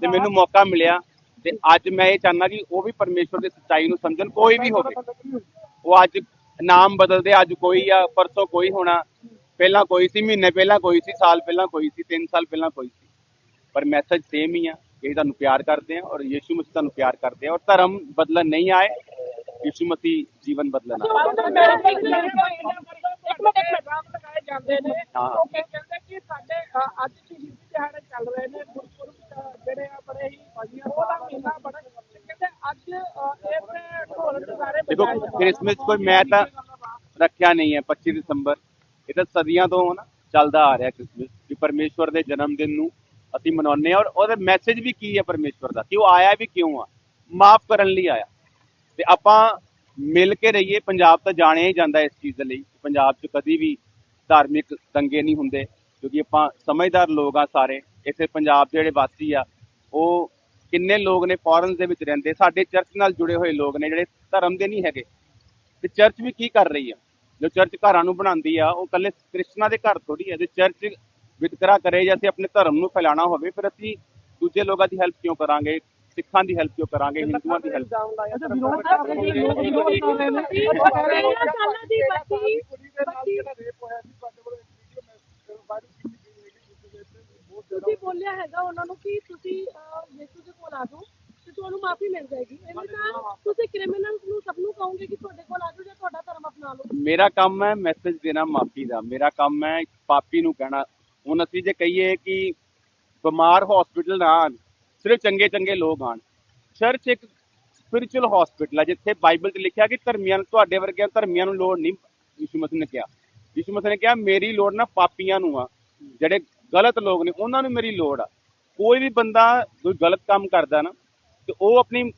ਤੇ ਮੈਨੂੰ ਮੌਕਾ ਮਿਲਿਆ। ਤੇ ਅੱਜ ਮੈਂ ਇਹ ਚਾਹੁੰਦਾ ਕਿ ਉਹ ਵੀ ਪਰਮੇਸ਼ਵਰ ਦੀ ਸੱਚਾਈ ਨੂੰ ਸਮਝਣ, ਕੋਈ ਵੀ ਹੋਵੇ। ਉਹ ਅੱਜ ਨਾਮ ਬਦਲਦੇ, ਅੱਜ ਕੋਈ ਆ, ਪਰਸੋਂ ਕੋਈ ਹੋਣਾ। ਪਹਿਲਾਂ ਕੋਈ ਸੀ, ਮਹੀਨੇ ਪਹਿਲਾਂ ਕੋਈ ਸੀ, ਸਾਲ ਪਹਿਲਾਂ ਕੋਈ ਸੀ 3 ਸਾਲ ਪਹਿਲਾਂ ਕੋਈ ਸੀ। ਪਰ ਮੈਸੇਜ ਸੇਮ ਹੀ ਆ। ਕਿ ਅਸੀਂ ਤੁਹਾਨੂੰ ਪਿਆਰ ਕਰਦੇ ਆ ਔਰ ਯੀਸ਼ੂ ਮਸੀਹ ਤੁਹਾਨੂੰ ਪਿਆਰ ਕਰਦੇ ਆ ਔਰ ਧਰਮ ਬਦਲਣ ਨਹੀਂ ਆਏ। ਯੀਸ਼ੂ ਮਸੀਹ ਜੀਵਨ ਬਦਲਣ ਇੱਕ ਮਿੰਟ ਇੱਕ ਮਿੰਟ ਲਗਾਏ ਜਾਂਦੇ ਨੇ ਹਾਂ। ਉਹ ਕੀ ਕਹਿੰਦੇ ਕਿ ਸਾਡੇ ਅੱਜ ਸ਼ਹੀਦੀ ਦਿਹਾੜੇ ਚੱਲ ਰਹੇ ਨੇ ਗੁਰਪੁਰਬ ਜਿਹੜੇ ਆ ਬੜੇ ਹੀ ਉਹਦਾ ਮਹੀਨਾ ਬੜਾ ਕਹਿੰਦੇ ਅੱਜ ਇਸ ਢੋਲ ਨਗਾਰੇ ਦੇਖੋ। ਕ੍ਰਿਸਮਸ ਕੋਈ ਮੈਂ ਤਾਂ ਰੱਖਿਆ ਨਹੀਂ ਹੈ 25 ਦਸੰਬਰ ਇਹ ਤਾਂ ਸਦੀਆਂ ਤੋਂ ਨਾ ਚੱਲਦਾ ਆ ਰਿਹਾ ਕ੍ਰਿਸਮਸ ਕਿ ਪਰਮੇਸ਼ਵਰ ਦੇ ਜਨਮ ਦਿਨ ਨੂੰ ਅਸੀਂ ਮਨਾਉਂਦੇ ਹਾਂ ਔਰ ਉਹਦਾ ਮੈਸੇਜ ਵੀ ਕੀ ਹੈ ਪਰਮੇਸ਼ਵਰ ਦਾ ਕਿ ਉਹ ਆਇਆ ਵੀ ਕਿਉਂ ਆ ਮਾਫ ਕਰਨ ਲਈ ਆਇਆ ਤੇ ਆਪਾਂ ਮਿਲ ਕੇ ਰਹੀਏ, ਪੰਜਾਬ ਤਾਂ ਜਾਣਿਆ ਹੀ ਜਾਂਦਾ ਇਸ ਚੀਜ਼ ਦੇ ਲਈ ਪੰਜਾਬ 'ਚ ਕਦੀ ਵੀ ਧਾਰਮਿਕ ਦੰਗੇ ਨਹੀਂ ਹੁੰਦੇ, ਕਿਉਂਕਿ ਆਪਾਂ ਸਮਝਦਾਰ ਲੋਕ ਆ ਸਾਰੇ। ਇੱਥੇ ਪੰਜਾਬ ਦੇ ਜਿਹੜੇ ਵਾਸੀ ਆ, ਉਹ ਕਿੰਨੇ ਲੋਕ ਨੇ ਫੋਰਨ ਦੇ ਵਿੱਚ ਰਹਿੰਦੇ, ਸਾਡੇ ਚਰਚ ਨਾਲ ਜੁੜੇ ਹੋਏ ਲੋਕ ਨੇ ਜਿਹੜੇ ਧਰਮ ਦੇ ਨਹੀਂ ਹੈਗੇ। ਤੇ ਚਰਚ ਵੀ ਕੀ ਕਰ ਰਹੀ ਆ? ਜੋ ਚਰਚ ਘਰਾਂ ਨੂੰ ਬਣਾਉਂਦੀ ਆ, ਉਹ ਕੱਲੇ ਕ੍ਰਿਸਚਨਾਂ ਦੇ ਘਰ ਥੋੜੀ ਆ। ਜੇ ਚਰਚ ਵਿਤਕਰਾ ਕਰੇ ਜਾਂ ਅਸੀਂ ਆਪਣੇ ਧਰਮ ਨੂੰ ਫੈਲਾਉਣਾ ਹੋਵੇ, ਫਿਰ ਅਸੀਂ ਦੂਜੇ ਲੋਕਾਂ ਦੀ ਹੈਲਪ ਕਿਉਂ ਕਰਾਂਗੇ? ਸਿੱਖਾਂ ਦੀ ਹੈਲਪ ਕਿਉਂ ਕਰਾਂਗੇ ਹਿੰਦੂਆਂ ਦੀ ਹੈਲਪ ਸਾਲਾਂ ਦੀ ਬੱਚੀ ਬਹੁਤ ਤੁਸੀਂ ਬੋਲਿਆ ਹੈਗਾ ਉਹਨਾਂ ਨੂੰ ਕਿ ਤੁਸੀਂ ਯਿਸੂ ਦੇ ਕੋਲ ਆ ਜਾਓ ਤੇ ਤੁਹਾਨੂੰ ਮਾਫੀ ਮਿਲ ਜਾਏਗੀ ਐਵੇਂ ਤਾਂ ਤੁਸੀਂ ਕ੍ਰਿਮੀਨਲਸ ਨੂੰ ਸਭ ਨੂੰ ਕਹੋਗੇ ਕਿ ਤੁਹਾਡੇ ਕੋਲ ਆ ਜਾਓ ਜਾਂ ਤੁਹਾਡਾ ਧਰਮ ਅਪਣਾ ਲਓ ਮੇਰਾ ਕੰਮ ਹੈ ਮੈਸੇਜ ਦੇਣਾ ਮਾਫੀ ਦਾ ਮੇਰਾ ਕੰਮ ਹੈ ਪਾਪੀ ਨੂੰ ਕਹਿਣਾ ਹੁਣ ਅਸੀਂ ਜੇ ਕਹੀਏ ਕਿ ਬਿਮਾਰ ਹਸਪੀਟਲ ਨਾ ਆਉਣ ਸਿਰਫ ਚੰਗੇ ਚੰਗੇ ਲੋਕ ਆਣ। ਚਰਚ ਇੱਕ ਸਪਿਰਚੁਅਲ ਹਸਪੀਟਲ ਹੈ ਜਿੱਥੇ ਬਾਈਬਲ 'ਚ ਲਿਖਿਆ ਕਿ ਧਰਮੀਆਂ ਨੂੰ, ਤੁਹਾਡੇ ਵਰਗਿਆਂ ਧਰਮੀਆਂ ਨੂੰ ਲੋੜ ਨਹੀਂ, ਯਿਸੂ ਮਸੀਹ ਨੇ ਕਿਹਾ। ਯਿਸੂ ਮਸੀਹ ਨੇ ਕਿਹਾ, ਮੇਰੀ ਲੋੜ ਨਾ ਪਾਪੀਆਂ ਨੂੰ ਆ, ਜਿਹੜੇ ਗਲਤ ਲੋਕ ਨੇ, ਉਹਨਾਂ ਨੂੰ ਮੇਰੀ ਲੋੜ ਆ। ਕੋਈ ਵੀ ਬੰਦਾ ਕੋਈ ਗਲਤ ਕੰਮ ਕਰਦਾ ਨਾ, ਤੇ ਉਹ ਆਪਣੀ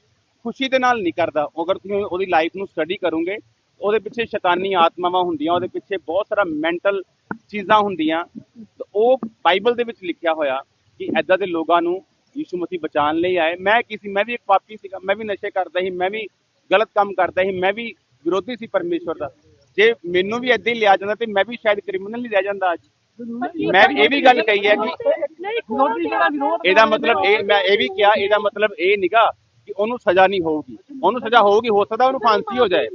ਖੁਸ਼ੀ ਦੇ ਨਾਲ ਨਹੀਂ ਕਰਦਾ। ਅਗਰ ਤੁਸੀਂ ਉਹਦੀ ਲਾਈਫ ਨੂੰ ਸਟੱਡੀ ਕਰੋਗੇ, ਉਹਦੇ ਪਿੱਛੇ ਸ਼ੈਤਾਨੀ ਆਤਮਾਵਾਂ ਹੁੰਦੀਆਂ, ਉਹਦੇ ਪਿੱਛੇ ਬਹੁਤ ਸਾਰਾ ਮੈਂਟਲ ਚੀਜ਼ਾਂ ਹੁੰਦੀਆਂ। ਤੇ ਉਹ ਬਾਈਬਲ ਦੇ ਵਿੱਚ ਲਿਖਿਆ ਹੋਇਆ ਕਿ ਐਦਾਂ ਦੇ ਲੋਕਾਂ ਨੂੰ ਯਿਸੂ ਮਸੀਹ ਬਚਾਉਣ ਲਈ ਆਏ। ਮੈਂ ਕੀ ਸੀ? ਮੈਂ ਵੀ ਇੱਕ ਪਾਪੀ ਸੀਗਾ। ਮੈਂ ਵੀ ਨਸ਼ੇ ਕਰਦਾ ਸੀ। ਮੈਂ ਵੀ ਗਲਤ ਕੰਮ ਕਰਦਾ ਸੀ। ਮੈਂ ਵੀ ਵਿਰੋਧੀ ਸੀ ਪਰਮੇਸ਼ਵਰ ਦਾ। ਜੇ ਮੈਨੂੰ ਵੀ ਏਦਾਂ ਹੀ ਲਿਆ ਜਾਂਦਾ ਤੇ ਮੈਂ ਵੀ ਸ਼ਾਇਦ ਕ੍ਰਿਮੀਨਲ ਹੀ ਰਹਿ ਜਾਂਦਾ ਅੱਜ। ਮੈਂ ਇਹ ਵੀ ਗੱਲ ਕਹੀ ਹੈ ਕਿ ਇਹਦਾ ਮਤਲਬ ਇਹ ਮੈਂ ਇਹ ਵੀ ਕਿਹਾ ਇਹਦਾ ਮਤਲਬ ਇਹ ਨਿਗਾ ਕਿ ਉਹਨੂੰ ਸਜ਼ਾ ਨਹੀਂ ਹੋਊਗੀ। ਉਹਨੂੰ ਸਜ਼ਾ ਹੋਊਗੀ ਹੋ ਸਕਦਾ ਉਹਨੂੰ ਫਾਂਸੀ ਹੋ ਜਾਏ।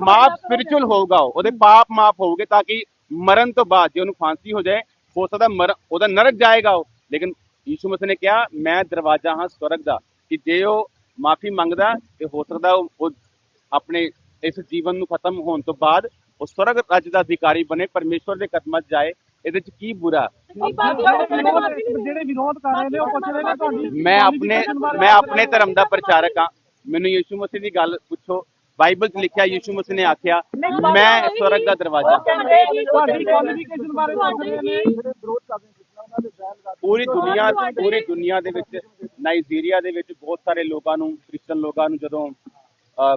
ਮਾਫ ਸਪਿਰਚੁਅਲ ਹੋਊਗਾ ਉਹ, ਉਹਦੇ ਪਾਪ ਮਾਫ ਹੋਊਗੇ ਤਾਂ ਕਿ ਮਰਨ ਤੋਂ ਬਾਅਦ ਜੇ ਉਹਨੂੰ ਫਾਂਸੀ ਹੋ ਜਾਏ ਹੋ ਸਕਦਾ ਮਰ ਉਹਦਾ ਨਰਕ ਜਾਏਗਾ ਉਹ। ਲੇਕਿਨ ਯੀਸ਼ੂ ਮਸੀਹ ਨੇ ਕਿਹਾ ਮੈਂ ਦਰਵਾਜ਼ਾ ਹਾਂ ਸਵਰਗ ਦਾ ਕਿ ਜੇ ਉਹ ਮਾਫੀ ਮੰਗਦਾ ਤੇ ਹੋ ਸਕਦਾ ਉਹ ਆਪਣੇ ਇਸ ਜੀਵਨ ਨੂੰ ਖਤਮ ਹੋਣ ਤੋਂ ਬਾਅਦ ਉਹ ਸਵਰਗ ਰਾਜ ਦਾ ਅਧਿਕਾਰੀ ਬਣੇ ਪਰਮੇਸ਼ਵਰ ਦੇ ਕਦਮਾਂ 'ਚ ਜਾਏ। ਇਹਦੇ 'ਚ ਕੀ ਬੁਰਾ? ਜਿਹੜੇ ਵਿਰੋਧ ਕਰ ਰਹੇ ਨੇ ਉਹ ਪੁੱਛ ਰਹੇ ਨੇ ਤੁਹਾਡੀ ਮੈਂ ਆਪਣੇ ਮੈਂ ਆਪਣੇ ਧਰਮ ਦਾ ਪ੍ਰਚਾਰਕ ਹਾਂ। ਮੈਨੂੰ ਯਿਸੂ ਮਸੀਹ ਦੀ ਗੱਲ ਪੁੱਛੋ। ਬਾਈਬਲ 'ਚ ਲਿਖਿਆ ਯਿਸੂ ਮਸੀਹ ਨੇ ਆਖਿਆ ਮੈਂ ਸਵਰਗ ਦਾ ਦਰਵਾਜ਼ਾ ਤੁਹਾਡੀ ਕੁਆਲੀਫਿਕੇਸ਼ਨ ਬਾਰੇ ਪੁੱਛ ਰਹੇ ਨੇ। ਜਿਹੜੇ ਵਿਰੋਧ ਕਰ ਰਹੇ ਪੂਰੀ ਦੁਨੀਆ ਪੂਰੀ ਦੁਨੀਆ ਦੇ ਵਿੱਚ ਨਾਈਜੀਰੀਆ ਦੇ ਵਿੱਚ ਬਹੁਤ ਸਾਰੇ ਲੋਕਾਂ ਨੂੰ ਕ੍ਰਿਸਚਨ ਲੋਕਾਂ ਨੂੰ ਜਦੋਂ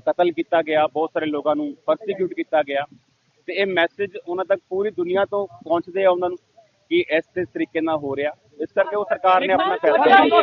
ਕਤਲ ਕੀਤਾ ਗਿਆ ਬਹੁਤ ਸਾਰੇ ਲੋਕਾਂ ਨੂੰ ਪਰਸੀਕਿਊਟ ਕੀਤਾ ਗਿਆ ਤੇ ਇਹ ਮੈਸੇਜ ਉਹਨਾਂ ਤੱਕ ਪੂਰੀ ਦੁਨੀਆ ਤੋਂ ਪਹੁੰਚਦੇ ਆ ਉਹਨਾਂ ਨੂੰ ਕਿ ਇਸ ਇਸ ਤਰੀਕੇ ਨਾਲ ਹੋ ਰਿਹਾ ਇਸ ਕਰਕੇ ਉਹ ਸਰਕਾਰ ਨੇ ਆਪਣਾ ਫੈਸਲਾ ਲਿਆ